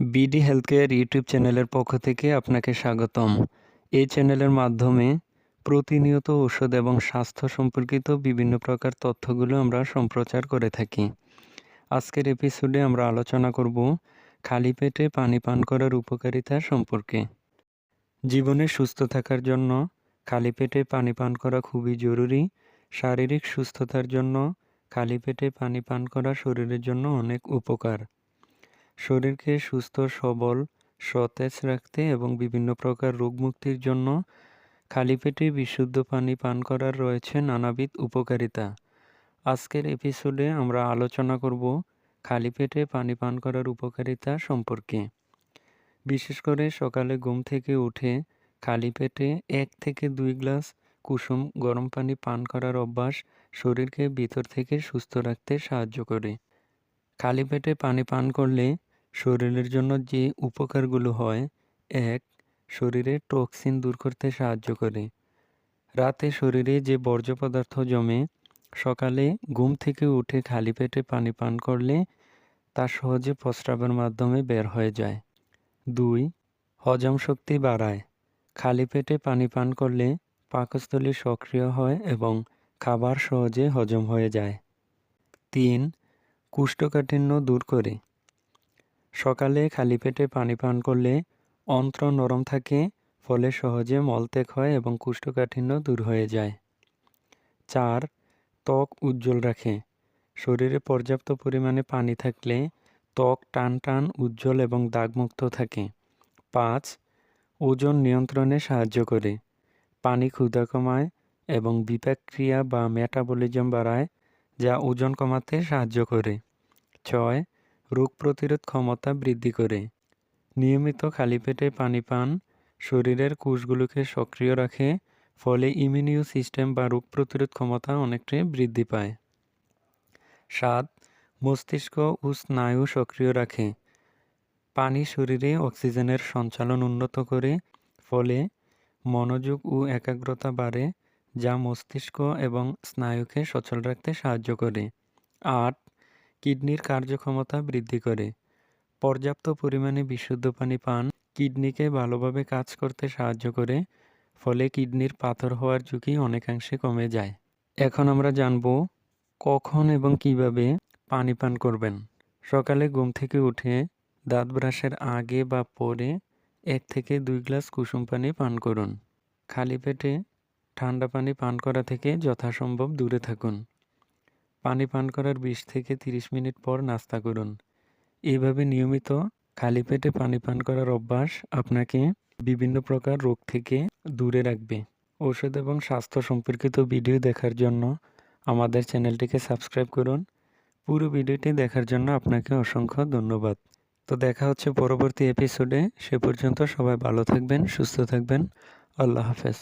BD health care YouTube চ্যানেলের পক্ষ থেকে আপনাকে স্বাগতম। এই চ্যানেলের মাধ্যমে প্রতিনিয়ত ওষুধ এবং স্বাস্থ্য সম্পর্কিত বিভিন্ন প্রকার তথ্যগুলো আমরা সম্প্রচার করে থাকি। আজকের এপিসোডে আমরা আলোচনা করব খালি পেটে পানি পান করার উপকারিতা সম্পর্কে। জীবনে সুস্থ থাকার জন্য খালি পেটে পানি পান করা খুবই জরুরি। শারীরিক সুস্থতার জন্য খালি পেটে পানি পান করা শরীরের জন্য অনেক উপকার। শরীরকে সুস্থ, সবল, সতেজ রাখতে এবং বিভিন্ন প্রকার রোগ মুক্তির জন্য খালি পেটে বিশুদ্ধ পানি পান করার রয়েছে নানাবিধ উপকারিতা। আজকের এপিসোডে আমরা আলোচনা করব খালি পেটে পানি পান করার উপকারিতা সম্পর্কে। বিশেষ করে সকালে ঘুম থেকে উঠে খালি পেটে এক থেকে দুই গ্লাস কুসুম গরম পানি পান করার অভ্যাস শরীরকে ভিতর থেকে সুস্থ রাখতে সাহায্য করে। খালি পেটে পানি পান করলে শরীরের জন্য যে উপকারগুলো হয়, এক, শরীরে টক্সিন দূর করতে সাহায্য করে। রাতে শরীরে যে বর্জ্য পদার্থ জমে, সকালে ঘুম থেকে উঠে খালি পেটে পানি পান করলে তা সহজে প্রস্রাবের মাধ্যমে বের হয়ে যায়। দুই, হজম শক্তি বাড়ায়। খালি পেটে পানি পান করলে পাকস্থলী সক্রিয় হয় এবং খাবার সহজে হজম হয়ে যায়। তিন, কুষ্ঠকাঠিন্য দূর করে। সকালে খালি পেটে পানি পান করলে অন্ত্র নরম থাকে, ফলে সহজে মলত্যাগ হয় এবং কুষ্ঠকাঠিন্য দূর হয়ে যায়। চার, ত্বক উজ্জ্বল রাখে। শরীরে পর্যাপ্ত পরিমাণে পানি থাকলে ত্বক টান টান, উজ্জ্বল এবং দাগমুক্ত থাকে। পাঁচ, ওজন নিয়ন্ত্রণে সাহায্য করে। পানি ক্ষুধা কমায় এবং বিপাক ক্রিয়া বা মেটাবলিজম বাড়ায়, যা ওজন কমাতে সাহায্য করে। ছয় রোগ প্রতিরোধ ক্ষমতা বৃদ্ধি করে। নিয়মিত খালি পেটে পানি পান, শরীরের কোষগুলোকে সক্রিয় রাখে, ফলে ইমিউনিও সিস্টেম বা রোগ প্রতিরোধ ক্ষমতা অনেকটাই বৃদ্ধি পায়। সাত, মস্তিষ্ক ও স্নায়ু সক্রিয় রাখে। পানি শরীরে অক্সিজেনের সঞ্চালন উন্নত করে, ফলে মনোযোগ ও একাগ্রতা বাড়ে, যা মস্তিষ্ক এবং স্নায়ুকে সচল রাখতে সাহায্য করে। আট কিডনির কার্যক্ষমতা বৃদ্ধি করে। পর্যাপ্ত পরিমাণে বিশুদ্ধ পানি পান কিডনিকে ভালোভাবে কাজ করতে সাহায্য করে, ফলে কিডনির পাথর হওয়ার ঝুঁকি অনেকাংশে কমে যায়। এখন আমরা জানব কখন এবং কীভাবে পানি পান করবেন। সকালে ঘুম থেকে উঠে দাঁত ব্রাশের আগে বা পরে এক থেকে দুই গ্লাস কুসুম পানি পান করুন। খালি পেটে ঠান্ডা পানি পান করা থেকে যথাসম্ভব দূরে থাকুন। পানি পান করার বিশ থেকে তিরিশ মিনিট পর নাস্তা করুন। এইভাবে নিয়মিত খালি পেটে পানি পান করার অভ্যাস আপনাকে বিভিন্ন প্রকার রোগ থেকে দূরে রাখবে। ঔষধ এবং স্বাস্থ্য সম্পর্কিত ভিডিও দেখার জন্য আমাদের চ্যানেলটিকে সাবস্ক্রাইব করুন। পুরো ভিডিওটি দেখার জন্য আপনাকে অসংখ্য ধন্যবাদ। তো দেখা হচ্ছে পরবর্তী এপিসোডে সে পর্যন্ত সবাই ভালো থাকবেন, সুস্থ থাকবেন। আল্লাহ হাফেজ।